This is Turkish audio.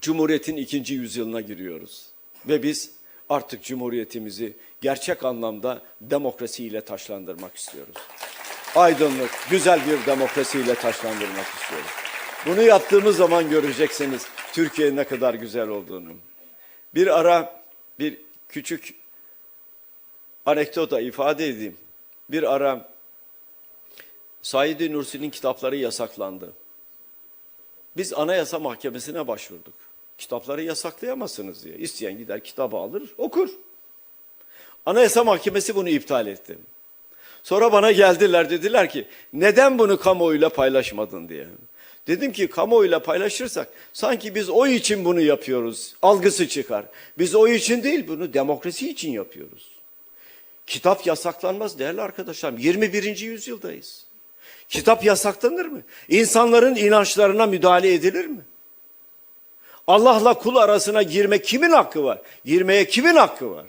Cumhuriyet'in ikinci yüzyılına giriyoruz. Ve biz artık Cumhuriyetimizi gerçek anlamda demokrasiyle taşlandırmak istiyoruz. Aydınlık, güzel bir demokrasiyle taşlandırmak istiyoruz. Bunu yaptığımız zaman göreceksiniz Türkiye ne kadar güzel olduğunu. Bir ara bir küçük anekdota ifade edeyim. Bir ara Said Nursi'nin kitapları yasaklandı. Biz Anayasa Mahkemesi'ne başvurduk. Kitapları yasaklayamazsınız diye. İsteyen gider kitabı alır, okur. Anayasa Mahkemesi bunu iptal etti. Sonra bana geldiler dediler ki neden bunu kamuoyuyla paylaşmadın diye. Dedim ki kamuoyuyla paylaşırsak sanki biz oy için bunu yapıyoruz. Algısı çıkar. Biz oy için değil bunu demokrasi için yapıyoruz. Kitap yasaklanmaz değerli arkadaşlarım. 21. yüzyıldayız. Kitap yasaklanır mı? İnsanların inançlarına müdahale edilir mi? Allah'la kul arasına girme kimin hakkı var? Girmeye kimin hakkı var?